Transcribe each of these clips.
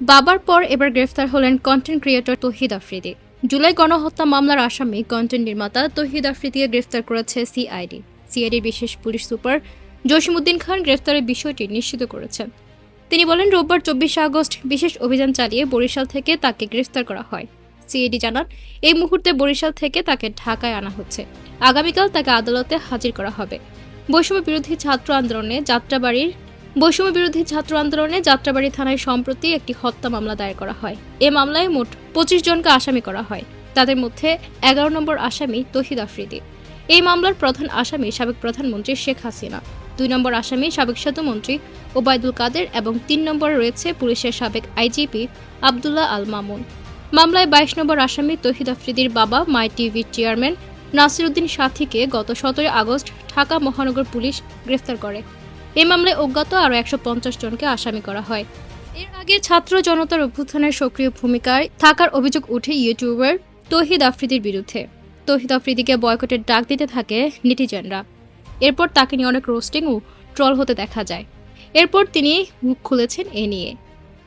বাবার পর এবার গ্রেফতার হলেন content creator Tahid Afridi. July গণহত্যা মামলার আসামি কন্টেন্ট নির্মাতা তহিদ আফ্রিদিকে গ্রেফতার করেছে সিআইডি সিআইডির বিশেষ পুলিশ সুপার জসিমউদ্দিন খান গ্রেফতারের বিষয়টি নিশ্চিত করেছেন তিনি বলেন, রোববার চব্বিশে আগস্ট বিশেষ অভিযান চালিয়ে বরিশাল থেকে তাকে গ্রেফতার করা হয়। সিআইডি জানান, এই মুহূর্তে বরিশাল থেকে তাকে ঢাকায় আনা হচ্ছে। আগামীকাল তাকে আদালতে হাজির করা হবে। বৈষম্য বিরোধী ছাত্র আন্দোলনে যাত্রাবাড়ির বৈষম্য বিরোধী ছাত্র আন্দোলনে যাত্রাবাড়ি থানায় সম্প্রতি একটি হত্যা মামলা দায়ের করা হয়। এ মামলায় মোট পঁচিশ জনকে আসামি করা হয়। তাদের মধ্যে এগারো নম্বর আসামি তহিদ আফ্রিদি। এই মামলার প্রধান আসামি সাবেক প্রধানমন্ত্রী শেখ হাসিনা। দুই নম্বর আসামি সাবেক সেতুমন্ত্রী ওবায়দুল কাদের এবং তিন নম্বরে রয়েছে পুলিশের সাবেক আইজিপি আবদুল্লাহ আল মামুন। মামলায় বাইশ নম্বর আসামি তহিদ আফ্রিদির বাবা মাই টিভির চেয়ারম্যান নাসিরুদ্দিন সাথীকে গত সতেরোই আগস্ট ঢাকা মহানগর পুলিশ গ্রেফতার করে। এই মামলায় অজ্ঞাত আরও একশো পঞ্চাশ জনকে আসামি করা হয়। এর আগে ছাত্র জনতার অভ্যুত্থানের সক্রিয় ভূমিকায় থাকার অভিযোগ উঠে ইউটিউবার তহিদ আফ্রিদির বিরুদ্ধে। তহিদ আফ্রিদিকে বয়কটের ডাক দিতে থাকে নেটিজেনরা। এরপর তাকে নিয়ে অনেক রোস্টিং ও ট্রল হতে দেখা যায়। এরপর তিনি মুখ খুলেছেন এ নিয়ে।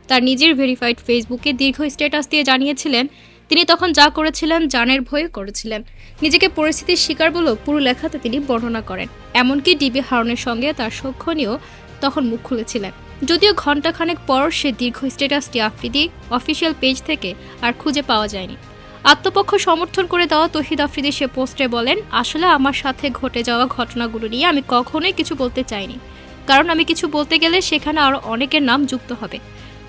তার নিজের ভেরিফাইড ফেসবুকে দীর্ঘ স্ট্যাটাস দিয়ে জানিয়েছিলেন তিনি তখন যা করেছিলেন, জানের ভয়ে করেছিলেন। নিজেকে পরিস্থিতির শিকার বলেও পুরো লেখাতে তিনি বর্ণনা করেন। এমনকি ডিবি হারনের সঙ্গে তার নিয়েও তখন মুখ খুলেছিলেন। যদিও ঘণ্টাখানেক পর সে দীর্ঘ স্ট্যাটাসটি আফ্রিদি অফিসিয়াল পেজ থেকে আর খুঁজে পাওয়া যায়নি। আত্মপক্ষ সমর্থন করে দেওয়া তহিদ আফ্রিদি সে পোস্টে বলেন, আসলে আমার সাথে ঘটে যাওয়া ঘটনাগুলো নিয়ে আমি কখনোই কিছু বলতে চাইনি। কারণ আমি কিছু বলতে গেলে সেখানে আরও অনেকের নাম যুক্ত হবে।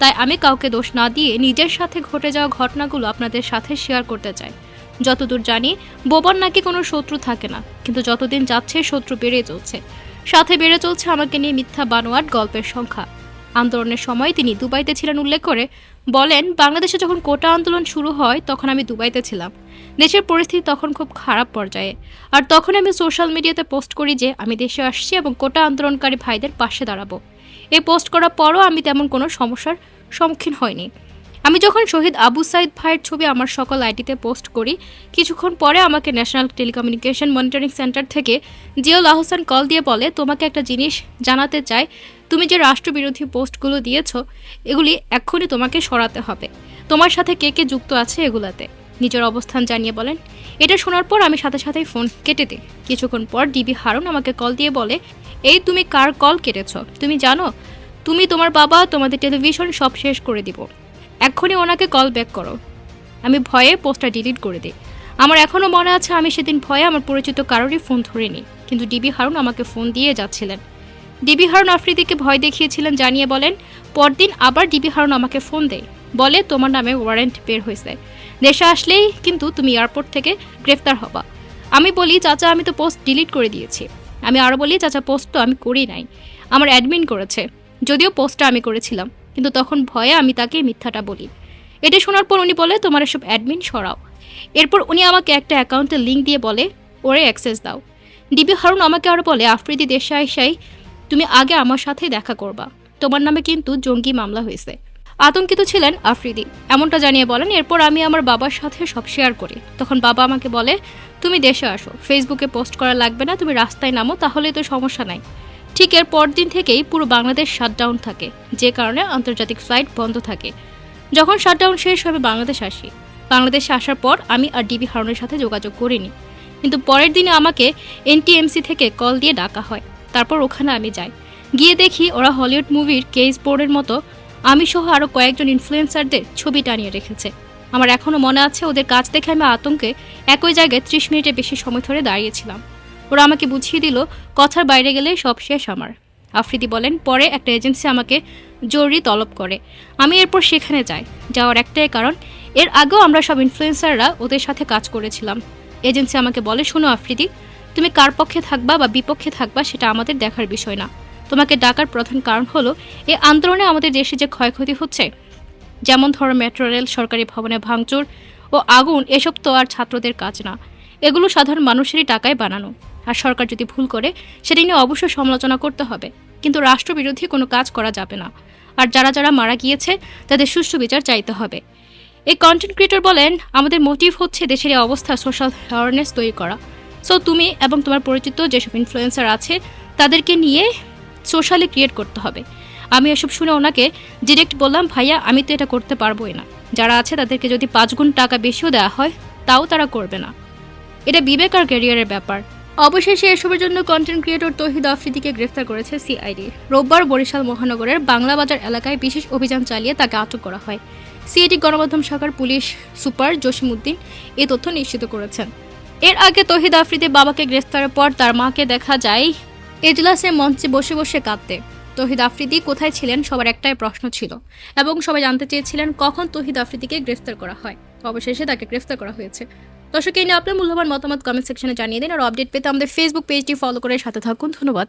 তাই আমি কাউকে দোষ না দিয়ে নিজের সাথে ঘটে যাওয়া ঘটনাগুলো আপনাদের সাথে শেয়ার করতে চাই। যতদূর জানি বোবার নাকি কোনো শত্রু থাকে না, কিন্তু যতদিন যাচ্ছে শত্রু বেড়ে চলছে। সাথে বেড়ে চলছে আমাকে নিয়ে মিথ্যা বানোয়াট গল্পের সংখ্যা। আন্দোলনের সময় তিনি দুবাইতে ছিলেন উল্লেখ করে বলেন, বাংলাদেশে যখন কোটা আন্দোলন শুরু হয়, তখন আমি দুবাইতে ছিলাম। দেশের পরিস্থিতি তখন খুব খারাপ পর্যায়ে। আর তখন আমি সোশ্যাল মিডিয়াতে পোস্ট করি যে, আমি দেশে আসছি এবং কোটা আন্দোলনকারী ভাইদের পাশে দাঁড়াবো। এই পোস্ট করার পরও আমি তেমন কোনো সমস্যার সম্মুখীন হয়নি আমি যখন শহীদ আবু সাইদ ভাইয়ের ছবি আমার সকল আইডিতে পোস্ট করি, কিছুক্ষণ পরে আমাকে ন্যাশনাল টেলিকমিউনিকেশন মনিটরিং সেন্টার থেকে জিয়াউল আহসান কল দিয়ে বলে, তোমাকে একটা জিনিস জানাতে চাই। তুমি যে রাষ্ট্রবিরোধী পোস্টগুলো দিয়েছ, এগুলি এক্ষুনি তোমাকে সরাতে হবে। তোমার সাথে কে কে যুক্ত আছে এগুলাতে? নিজের অবস্থান জানিয়ে বলেন। এটা শোনার পর আমি সাথে সাথেই ফোন কেটে দিই। কিছুক্ষণ পর ডিবি হারুন আমাকে কল দিয়ে বলে এই তুমি কার কল কেটেছ? তুমি জানো? তুমি তোমার বাবা, তোমাদের টেলিভিশন সব শেষ করে দিব। এক্ষুনি ওনাকে কল ব্যাক করো। আমি ভয়ে পোস্টটা ডিলিট করে দিই। আমার এখনও মনে আছে আমি সেদিন ভয়ে আমার পরিচিত কারোরই ফোন ধরিনি। কিন্তু ডিবি হারুন আমাকে ফোন দিয়ে যাচ্ছিলেন। ডিবি হারুন আফ্রিদিকে ভয় দেখিয়েছিলেন, জানিয়ে বলেন, পরদিন আবার ডিবি হারুন আমাকে ফোন দেয়। বলে তোমার নামে ওয়ারেন্ট বের হয়েছে। দেশে আসলেই কিন্তু তুমি এয়ারপোর্ট থেকে গ্রেফতার হবা। আমি বলি, চাচা, আমি তো পোস্ট ডিলিট করে দিয়েছি। আমি আরও বলি, চাচা পোস্ট তো আমি করি নাই। আমার অ্যাডমিন করেছে। যদিও পোস্টটা আমি করেছিলাম, কিন্তু তখন ভয়ে আমি তাকে মিথ্যাটা বলি। এটা শোনার পর উনি বলে, তোমার এসব অ্যাডমিন সরাও। এরপর উনি আমাকে একটা অ্যাকাউন্টের লিঙ্ক দিয়ে বলে, ওরে অ্যাক্সেস দাও। ডিবি হারুন আমাকে আরও বলে, আফ্রিদি দেশে আইসাই তুমি আগে আমার সাথে দেখা করবা। তোমার নামে কিন্তু জঙ্গি মামলা হয়েছে। আতঙ্কিত ছিলেন আফ্রিদি। এমনটা জানিয়ে বলেন, এরপর আমি আমার বাবার সাথে সব শেয়ার করি। তখন বাবা আমাকে বলে, তুমি দেশে আসো ফেসবুকে পোস্ট করা লাগবে না, তুমি রাস্তায় নামো, তাহলে তো সমস্যা নাই। ঠিক এর পরদিন থেকেই পুরো বাংলাদেশ শাটডাউন থাকে, যে কারণে আন্তর্জাতিক ফ্লাইট বন্ধ থাকে। যখন শাটডাউন শেষ হবে, বাংলাদেশ আসি। বাংলাদেশে আসার পর আমি আর ডিবি হারুনের সাথে যোগাযোগ করিনি। কিন্তু পরের দিনে আমাকে এনটিএমসি থেকে কল দিয়ে ডাকা হয়। তারপর ওখানে আমি যাই। গিয়ে দেখি ওরা হলিউড মুভির কেস বোর্ডের মতো আমি সহ আরও কয়েকজন ইনফ্লুয়েন্সারদের ছবি টানিয়ে রেখেছে। আমার এখনও মনে আছে ওদের কাজ দেখে আমি আতঙ্কে একই জায়গায় ত্রিশ মিনিটের বেশি সময় ধরে দাঁড়িয়েছিলাম। ওরা আমাকে বুঝিয়ে দিল, কথার বাইরে গেলে সব শেষ আমার। আফ্রিদি বলেন, পরে একটা এজেন্সি আমাকে জরুরি তলব করে। আমি এরপর সেখানে যাই। যাওয়ার একটাই কারণ, এর আগেও আমরা সব ইনফ্লুয়েন্সাররা ওদের সাথে কাজ করেছিলাম। এজেন্সি আমাকে বলে, শোনো আফ্রিদি, তুমি কার পক্ষে থাকবা বা বিপক্ষে থাকবা সেটা আমাদের দেখার বিষয় না। তোমাকে ডাকার প্রধান কারণ হলো এই আন্দোলনে আমাদের দেশে যে ক্ষয়ক্ষতি হচ্ছে। যেমন ধরো মেট্রো রেল, সরকারি ভবনে ভাঙচুর ও আগুন, এসব তো আর ছাত্রদের কাজ না। এগুলো সাধারণ মানুষেরই টাকায় বানানো। আর সরকার যদি ভুল করে, সেটা নিয়ে অবশ্যই সমালোচনা করতে হবে। কিন্তু রাষ্ট্রবিরোধী কোনো কাজ করা যাবে না। আর যারা যারা মারা গিয়েছে, তাদের সুষ্ঠু বিচার চাইতে হবে। এই কন্টেন্ট ক্রিয়েটর বলেন, আমাদের মোটিভ হচ্ছে দেশের এই অবস্থা সোশ্যাল অ্যাওয়ারনেস তৈরি করা। সো তুমি এবং তোমার পরিচিত যেসব ইনফ্লুয়েন্সার আছে, তাদেরকে নিয়ে সোশ্যালি ক্রিয়েট করতে হবে। আমি এসব শুনে ওনাকে ডিরেক্ট বললাম, ভাইয়া, আমি তো এটা করতে পারবোই না। যারা আছে তাদেরকে যদি পাঁচ গুণ টাকা বেশিও দেওয়া হয়, তাও তারা করবে না। এটা বিবেক আর ক্যারিয়ারের ব্যাপার। অবশেষে এসবের জন্য কন্টেন্ট ক্রিয়েটর তহিদ আফ্রিদিকে গ্রেফতার করেছে সিআইডি রোববার বরিশাল মহানগরের বাংলা বাজার এলাকায় বিশেষ অভিযান চালিয়ে তাকে আটক করা হয়। সিআইডি গণমাধ্যম শাখার পুলিশ সুপার জসিমউদ্দিন এ তথ্য নিশ্চিত করেছেন। এর আগে তহিদ আফ্রিদি বাবাকে গ্রেফতারের পর তার মাকে দেখা যায় এজলাসে মঞ্চে বসে বসে কাঁদতে। তহিদ আফ্রিদি কোথায় ছিলেন সবার একটাই প্রশ্ন ছিল এবং সবাই জানতে চেয়েছিলেন কখন তহিদ আফ্রিদিকে গ্রেফতার করা হয়। অবশেষে তাকে গ্রেফতার করা হয়েছে। দর্শক, এই নিয়ে আপনার মূল্যবান মতামত কমেন্ট সেকশনে জানিয়ে দিন। আর আপডেট পেতে আমাদের ফেসবুক পেজটি ফলো করে সাথে থাকুন। ধন্যবাদ।